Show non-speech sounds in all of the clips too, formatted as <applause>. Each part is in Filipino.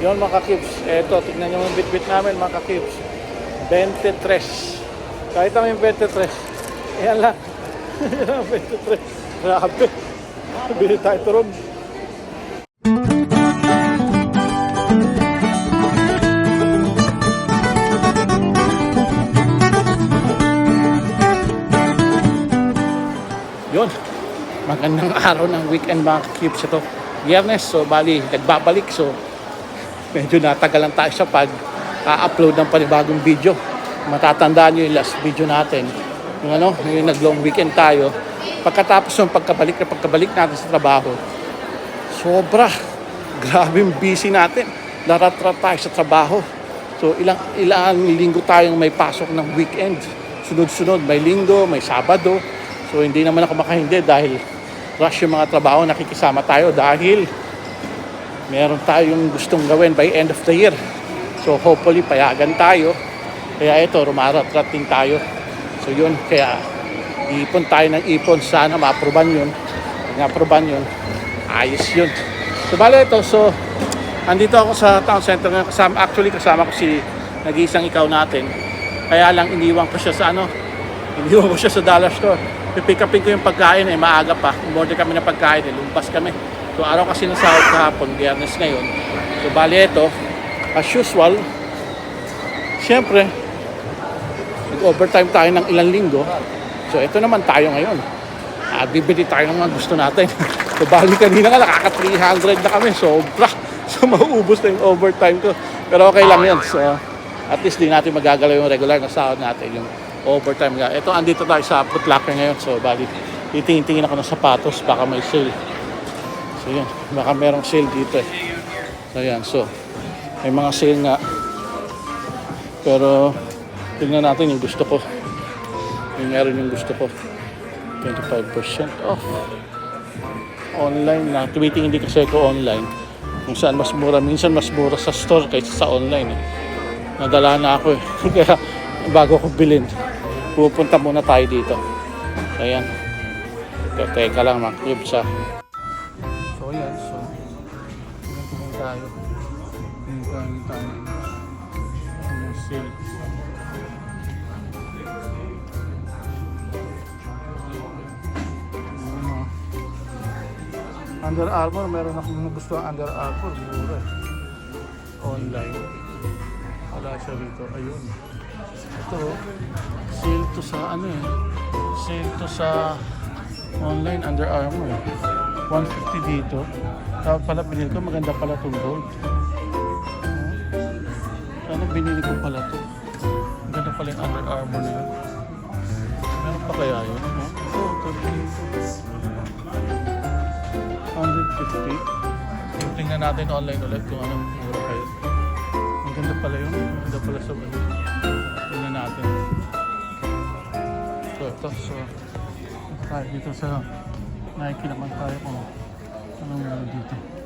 Yon mga kakibs. Eto, tignan nyo yung bit-bit namin mga kakibs. 23. Kahit yung 23. Yan lang. Yan lang, 23. Grabe. Bili tayo turon. Yon. Magandang araw ng weekend mga kakibs ito. Biyernes, so bali, nagbabalik. So, medyo natagalan tayo sa pag upload ng panibagong video. Matatandaan nyo yung last video natin. Yung ano, yung nag-long weekend tayo. Pagkatapos ng pagkabalik na pagkabalik natin sa trabaho, sobra. Grabe yung busy natin. Larat-rat tayo sa trabaho. So ilang ilang linggo tayong may pasok ng weekend. Sunod-sunod, may linggo, may sabado. So hindi naman ako makahindi dahil rush yung mga trabaho nakikisama tayo dahil meron tayong gustong gawin by end of the year. So hopefully payagan tayo. Kaya ito, rumarat-rat din tayo. So yun, kaya ipon tayo ng ipon. Sana ma-aproban yun. Pag yun, ayos yun. So bale ito, so andito ako sa town center ngayon. Kasama, actually kasama ko si nag-iisang ikaw natin. Kaya lang iniwan ko siya sa ano, <laughs> iniwan ko siya sa dollar store. Pipick upin ko yung pagkain eh, maaga pa. Umorder kami ng pagkain eh, lumpas kami. So araw kasi ng sahod kahapon, biyernes ngayon. So bali ito, as usual, siyempre, nag-overtime tayo ng ilang linggo. So ito naman tayo ngayon. Ah, bibili tayo ng mga gusto natin. <laughs> so bali kanina nga, nakaka 300 na kami. Sobra. <laughs> So mauubos na yung overtime ko. Pero okay lang yan. So at least di natin magagalaw yung regular na sahod natin. Yung overtime nga. Ito, andito tayo sa Foot Locker ngayon. So bali, titingin-tingin ako ng sapatos. Baka may sale. So yan, baka merong sale dito eh. So yan, so may mga sale nga. Pero tingnan natin yung gusto ko. Yung meron yung gusto ko. 25% off. Online na. Tumitingin din kasi ako online. Kung saan mas mura. Minsan mas mura sa store kaysa sa online eh. Nadala na ako eh. <laughs> Kaya bago ko bilhin, pupunta muna tayo dito. Ayan. Teka, lang mga cubes. Under Armour, meron akong gusto ang Under Armour, mura eh. Online. Wala siya rito. Ayun. Ito, sale to sa ano eh. Sale to sa online Under Armour. eh. 150 dito. Tapos pala binili ko, maganda pala itong gold. Sana binili ko pala to. Maganda pala yung Under Armour na yun. Meron pa kaya yun? No? Oh, 150. Yung tingnan natin online ulit kung anong mura kayo. Ang ganda pala yun. Ang ganda pala sa ano. Tingnan natin. So ito, so tayo dito sa Nike naman tayo kung anong meron dito.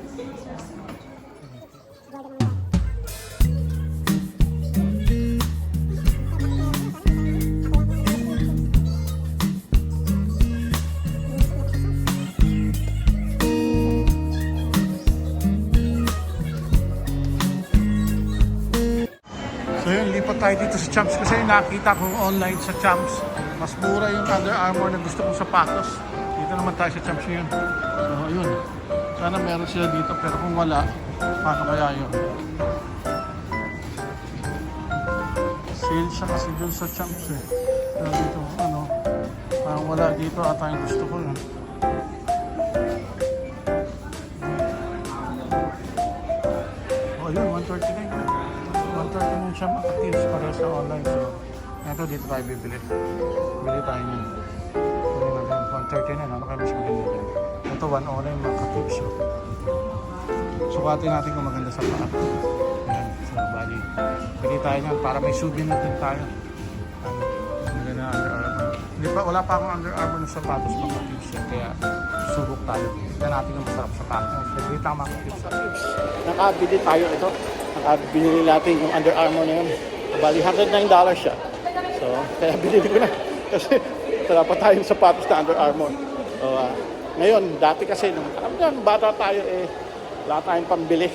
Tayo dito sa Champs kasi nakita ko online sa Champs. Mas mura yung Under Armour na gusto kong sapatos. Dito naman tayo sa Champs yun. So yun, sana meron sila dito pero kung wala, paano kaya yun? Sale siya kasi dun sa Champs eh. Pero dito, ano, parang wala dito ata yung gusto ko yun. Oh, yun, 139. 139 siya makatips para sa online. So, ito dito tayo bibili. Bili tayo niyan. Bili natin 139. Ano kaya mas maganda din? Ito 109 makatips. So, sukatin natin kung maganda sa paa. Ayan. So, bali. Bili tayo niyan para may souvenir din tayo. Ano, maganda na Under Armour. Hindi pa, wala pa akong Under Armour na sapatos makatips. eh. Kaya, subok tayo. Tignan natin yung masarap sapatos. So, bili tayo makatips. Nakabili tayo ito. Nakabili natin yung Under Armour na yun. Bali, $109 siya. So, kaya binili ko na. <laughs> Kasi wala pa tayong sapatos na Under Armour. So, ah, ngayon, dati kasi, nung nyo, bata tayo eh, wala tayong pambili.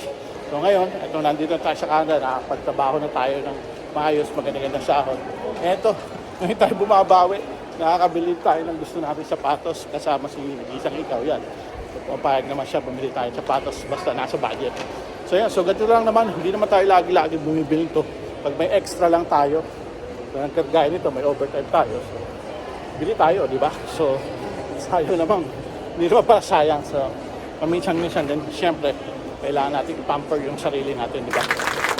So ngayon, ito nandito na tayo sa Canada, nakapagtrabaho na tayo ng maayos, maganda-ganda sahod. Eto, <laughs> ngayon tayo bumabawi. Nakakabili tayo ng gusto natin sapatos kasama si isang ikaw yan. So, papayag naman siya, bumili tayo sapatos basta nasa budget. So yan, so ganito lang naman, hindi naman tayo lagi-lagi bumibili to. Pag may extra lang tayo, so, kagaya nito, may overtime tayo. So, bili tayo, di ba? So, sayang naman. Hindi naman para sayang. So, paminsan-minsan din, siyempre, kailangan natin i-pamper yung sarili natin, di ba?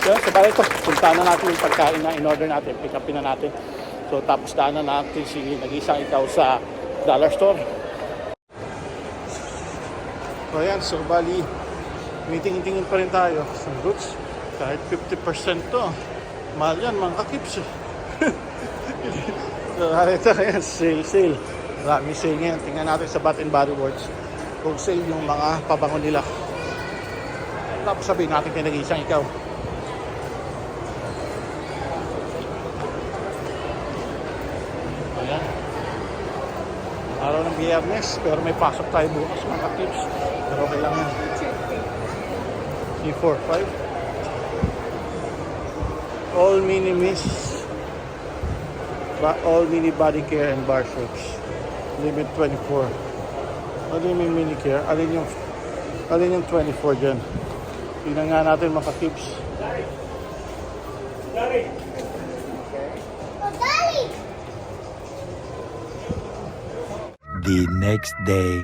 So, sa bala ito, punta na natin yung pagkain na in-order natin, pick upin na natin. So, tapos daanan natin si nag-isang ikaw sa dollar store. So, ayan, so bali, meeting-tingin pa rin tayo sa roots. Kahit 50% to. Mahal yan, mga kakips. eh. so, <laughs> ito, ayan, sale, sale. Marami sale ngayon. Tingnan natin sa Bath and Body Works kung sale yung mga pabango nila. Tapos sabihin natin kay nag-isang ikaw. Ayan. Araw ng biyernes, pero may pasok tayo bukas mga tips. Pero okay lang yan. C4, 5. All mini miss. All mini body care and bar soaps. Limit 24. Ano yung mini care? Alin yung alin yung 24 dyan? Tingnan nga natin mga tips. the next day.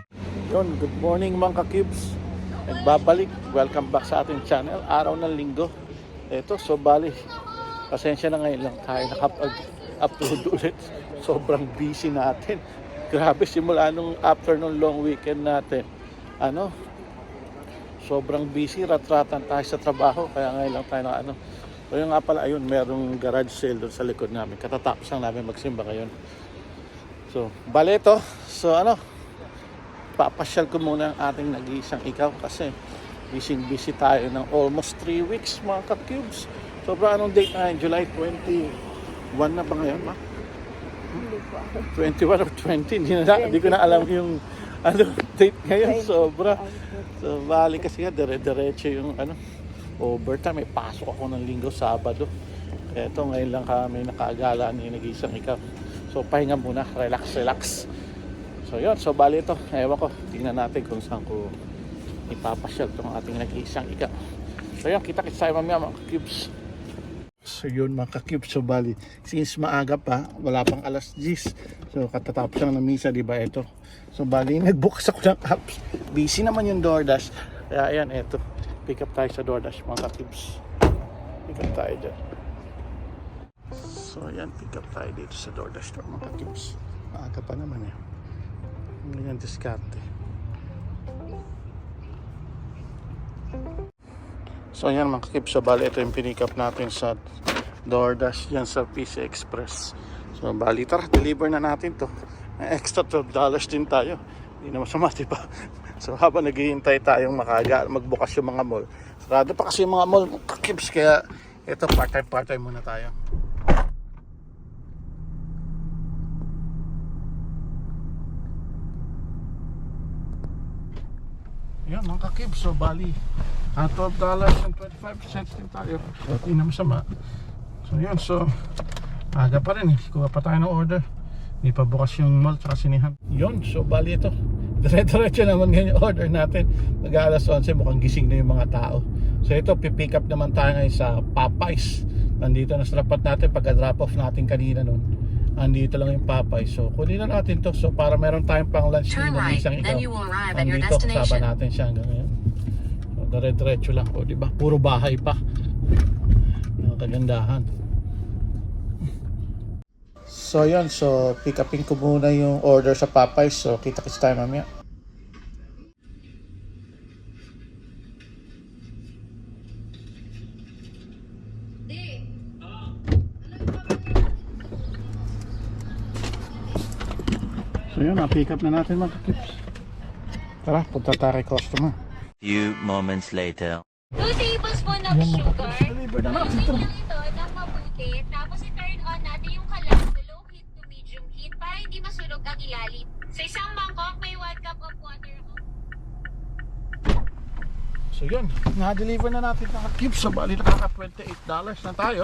Yun, good morning mga kakibs. Nagbabalik, welcome back sa ating channel. Araw ng linggo. Ito, so bali, pasensya na ngayon lang tayo nakapag-upload <laughs> ulit. Sobrang busy natin. Grabe, simula nung after nung long weekend natin. Ano, sobrang busy, ratratan tayo sa trabaho. Kaya ngayon lang tayo na ano. Yung nga pala, ayun, merong garage sale doon sa likod namin. Katatapos lang namin magsimba ngayon. So, bale ito. So, ano, papasyal ko muna ang ating nag-iisang ikaw kasi busy busy tayo ng almost 3 weeks mga ka-cubes. Sobra anong date na yun? July 21 na ba ngayon ma? 21 or 20? Hindi, na, hindi ko na alam yung ano, date ngayon. Sobra. So, bali kasi nga, dire-diretso yung ano, overtime. May pasok ako ng linggo, Sabado. Eto, ngayon lang kami nakagala ni nag-iisang ikaw. So, pahinga muna. Relax, relax. So yun, so bali ito. Ewan ko, tingnan natin kung saan ko ipapasyal itong ating nag-iisang ika. So yun, kita-kits tayo mamaya mga cubes. So yun mga cubes, so bali, since maaga pa, wala pang alas 10. So katatapos lang ng misa, di ba ito. So bali, nagbukas ako ng apps. Busy naman yung DoorDash. Kaya ayan, ito. Pick up tayo sa DoorDash mga cubes. Pick up tayo dyan. So ayan, pick up tayo dito sa DoorDash mga cubes. Maaga pa naman eh. Hindi yung diskarte. So yan mga kakip, so bali ito yung pinick up natin sa DoorDash yan sa PC Express. So bali tara, deliver na natin to. Extra 12 dollars din tayo. Hindi na masama, di ba? <laughs> So habang naghihintay tayong makaga, magbukas yung mga mall. Sarado pa kasi yung mga mall, mga kakips, kaya ito part-time part-time muna tayo. Yan, mga kakib. So, bali, ah, $12 and 25 cents din tayo. Hindi na masama. So, yun. So, aga pa rin eh. Kuha pa tayo ng order. Hindi pa bukas yung mall tsaka sinihan. Yun. So, bali ito. <laughs> Dire-diretso naman ngayon yung order natin. Mag alas 11, mukhang gising na yung mga tao. So, ito, pipick up naman tayo ngayon sa Popeyes. Nandito na sa tapat natin pagka-drop off natin kanina nun. Andito lang yung Popeyes. So, kunin na natin to. So, para meron tayong pang lunch Turn right, isang ikaw. then you will arrive at your Nandito, kasama destination. natin siya hanggang ngayon. So, dire-diretso lang. O, di ba? Puro bahay pa. Ang kagandahan. So, yun. So, pick upin ko muna yung order sa Popeyes. So, kita-kits tayo mamaya. Na-pick up na natin mga kips. Tara, punta tayo kay customer. Few moments later. Two tablespoon of Yan, sugar. natin ito. Ng mabuti. Tapos i-turn on natin yung kalan sa low heat to medium heat para hindi masunog ang ilalim. Sa isang mangkok, may 1 cup of water. So yun, na-deliver na natin mga cubes. So bali nakaka $28 na tayo.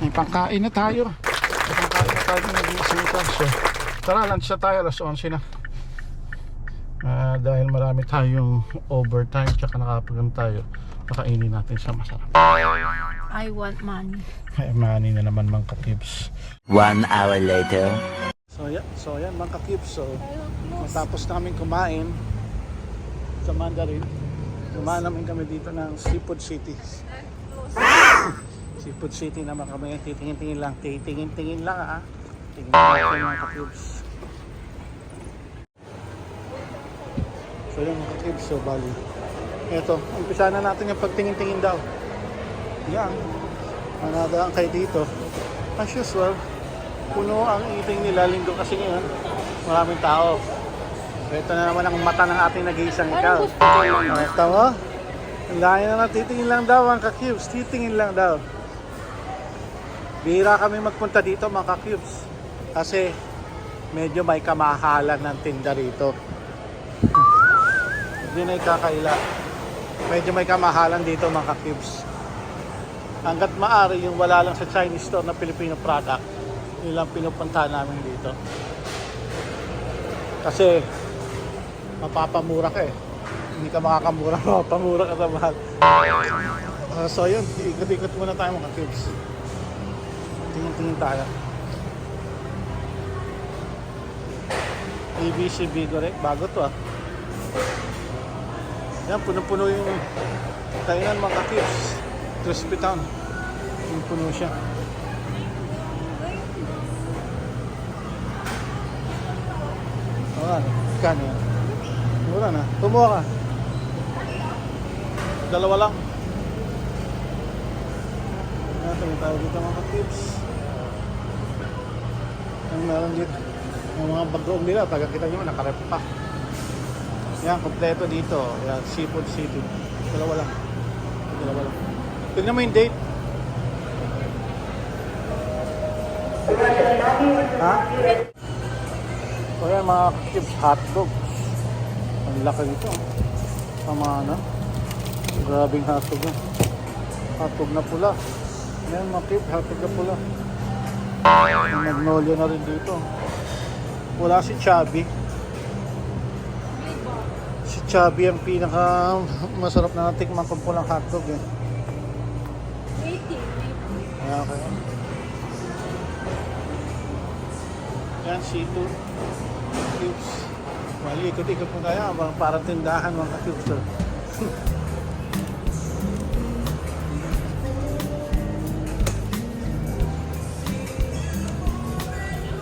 May pangkain na tayo. May pangkain na tayo ng gisita. So tara, lunch na tayo. Alas 11 na. Ah, dahil marami tayong overtime tsaka nakapagam tayo. Pakainin natin sa masarap. I want money. Ay, mani na naman mga cubes. One hour later. So yan, so yan mga cubes. So matapos namin kumain sa Mandarin, kumain namin kami dito ng Seafood City. Seafood City naman kami, titingin-tingin lang, titingin-tingin lang ah. Tingin lang mga cubes. So yan mga cubes, so bali. Eto, umpisa na natin yung pagtingin-tingin daw. Yan. Manadaan kayo dito. As usual, puno ang eating nila linggo kasi ngayon maraming tao so ito na naman ang mata ng ating nag-iisang ikaw ito mo ang dami na titingin lang daw ang ka-cubes titingin lang daw bihira kami magpunta dito mga ka-cubes kasi medyo may kamahalan ng tinda rito. Hindi na ikakaila. Medyo may kamahalan dito mga ka-cubes. Hanggat maari yung wala lang sa Chinese store na Filipino product yun lang pinupuntahan namin dito. Kasi mapapamura ka eh. Hindi ka makakamura <laughs> mapapamura ka sa mahal. Ah, so yun ikot-ikot muna tayo mga kids tingin-tingin tayo ABC Bigorek bago to ah yan puno-puno yung kainan mga kids crispy town puno siya Wala na. Kano yan? Mura na. Kumuha ka. Dalawa lang. Yung tawag dito mga tips. Ang meron dito. Yung mga bagoong nila, taga kita nyo, nakarep pa. Yan, kompleto dito. Yan, Seafood City. Dalawa lang. Dalawa lang. Tignan mo yung date. Ha? O yan mga kips hotdog. Ang laki nito. Tama na. Grabing hotdog yan. Hotdog na pula. Yan mga kips, hotdog na pula. Magnolia na rin dito. Wala si Chubby. Si Chubby ang pinaka masarap na natikman kong pulang hotdog eh. 80. Ayan, okay. Yan, C2. Cubes. Mali, ikot-ikot po tayo. Abang parang tindahan mga cubes to.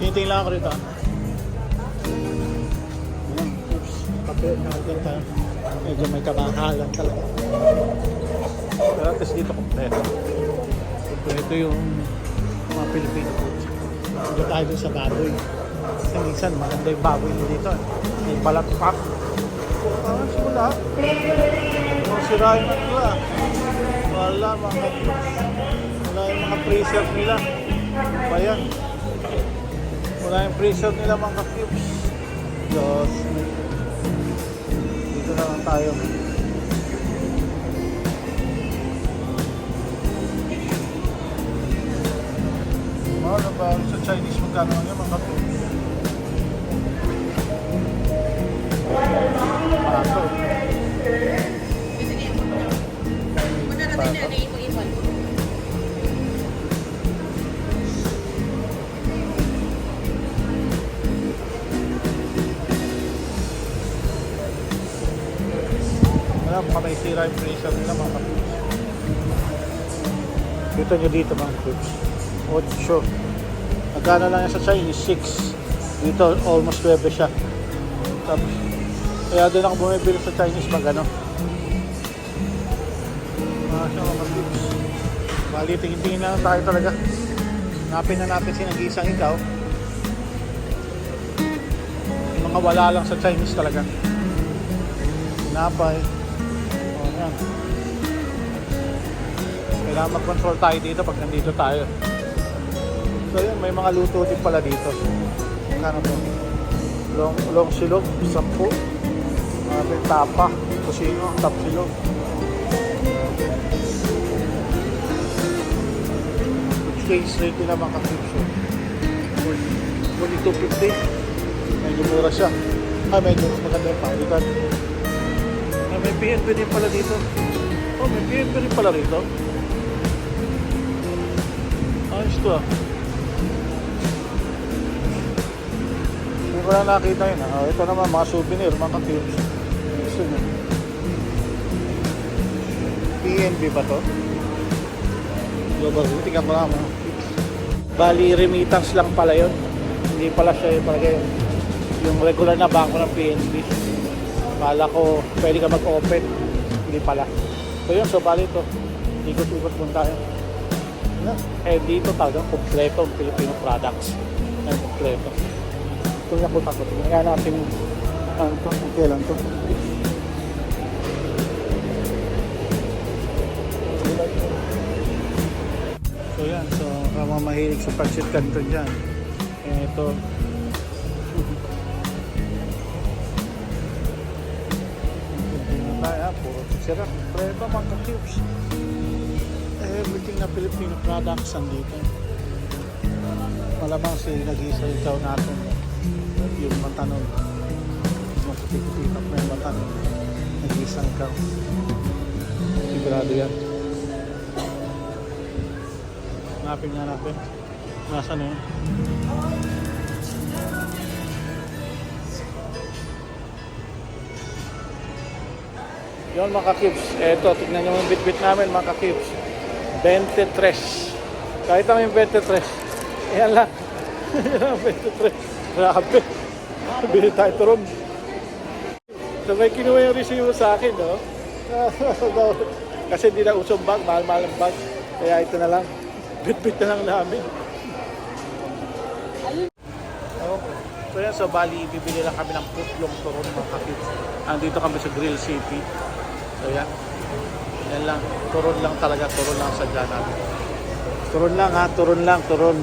Tinitingin <laughs> lang ako rito. Natin tayo. Medyo may kamahalan talaga. Pero at least dito kompleto. Kompleto yung mga Pilipino food. Dito tayo sa baboy. Kasi minsan maganda yung baboy nyo dito. eh. May balat pa. Ah, wala. Kung nila. Wala mga wala yung mga preserve nila. Ba yan? Wala yung preserve nila mga cubes. Diyos. Dito na lang tayo. Mahal ba sa Chinese magkano lang yan mga to? Pato. Pato. Wala, baka may sira yung freezer nila mga kapits. Kita nyo dito mga kapits. 8. Magkano lang yan sa Chinese? 6. Dito, almost 9 siya. Tapos, kaya doon ako bumibili sa Chinese mag ano. Mga siya mga tips. Bali, tingin-tingin na tayo talaga. Hanapin na natin si nag-iisang ikaw. Yung mga wala lang sa Chinese talaga. Napay. Ayan. Kailangan mag-control tayo dito pag nandito tayo. So yun, may mga luto din pala dito. Kano to? Long, long silog, sampu. Mga tapa, kusino, tap silog. Exchange rate nila mga kapipsyon. Only 250. Medyo mura siya. Ah, medyo maganda yung palitan. Ah, may PNP din pala dito. Oh, may PNP din pala rito. Ayos to ah. Hindi ko na nakita yun ah. Ito naman mga souvenir, mga ka-cubes. Gusto nyo. PNB ba to? Global, tingnan ko naman. Bali, remittance lang pala yun. Hindi pala siya yung, yung regular na bangko ng PNB. Kala ko pwede ka mag-open. Hindi pala. So yun, so bali ito. Ikot-ikot muna tayo. Eh dito talaga kompleto ang Filipino products. Ay, kompleto. Ito yung punta ko. Tingnan natin ano to, kung kailan to. So yan, so mga mahilig sa pancit canton dyan. Eh, ito. Sira. Preba mga ka-cubes. Everything na Filipino products andito. Malamang si nag-iisa ikaw natin. Yung matanong. Makutikitipak na yung matanong. Nag-iisang ikaw. Sigurado yan. Hanapin nga natin. Nasaan na yun? Yun mga ka-cubes. Eto, tignan nyo yung bit-bit namin mga ka-cubes. 23. Kahit yung 23. Yan lang. Yan lang, 23. Grabe. Bili tayo ito ron. Sabay kinuha yung resibo sa akin, no? <laughs> Kasi hindi na usong bag, mahal-mahal ang bag. Kaya ito na lang. Bit-bit na lang namin. Okay. So yan, so bali, bibili lang kami ng putlong turon mga kapit. Andito kami sa Grill City. So yan. Yan lang. Turon lang talaga. Turon lang sa dyan namin. Turon lang ha. Turon lang. Turon.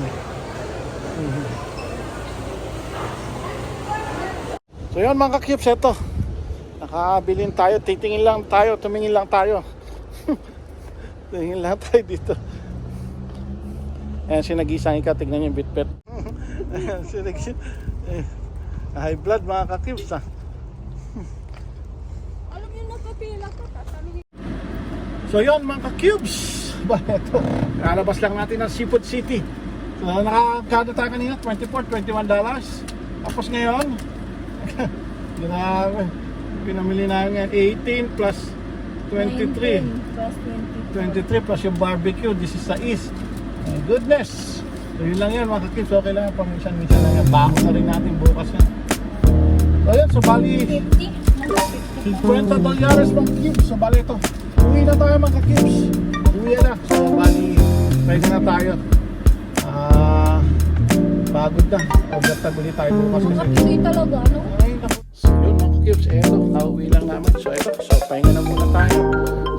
So yun mga kakibs, eto. Nakabilin tayo. Titingin lang tayo. Tumingin lang tayo. <laughs> Tingin lang tayo dito. Ayan, sinagisang ikaw. Tignan yung bitbit. <laughs> Ayan, sinag- eh, High blood mga kakibs ha. Alam niyo, napapila ko. Tatanungin. So yun mga ka-cubes. Ba, ito. Lalabas lang natin ng Seafood City. So nakakado tayo kanina, 24, 21 dollars. Tapos ngayon, <laughs> grabe. Pinamili namin yan, 18 plus 23. 19 plus 23 plus yung barbecue, this is sa east. My goodness. So yun lang yan mga ka-cubes. Okay lang pang minsan-minsan lang yan. Bako na rin natin bukas yan. So yun, so bali, 50. 50 dollares mga cubes. So, bali ito. Uwi na tayo mga cubes. Uwi na. So, bali, pwede na tayo. Ah, pagod na. Overtag ulit tayo bukas kasi. Nakapili talaga, ano? Ay, naku. Mga cubes. Eto, kauwi lang namin. So, eto. So, pahinga na muna tayo.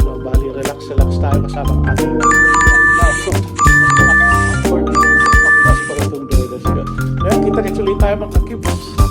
So, bali, relax, relax tayo kasama ang ating so, ulit tayo mga cubes.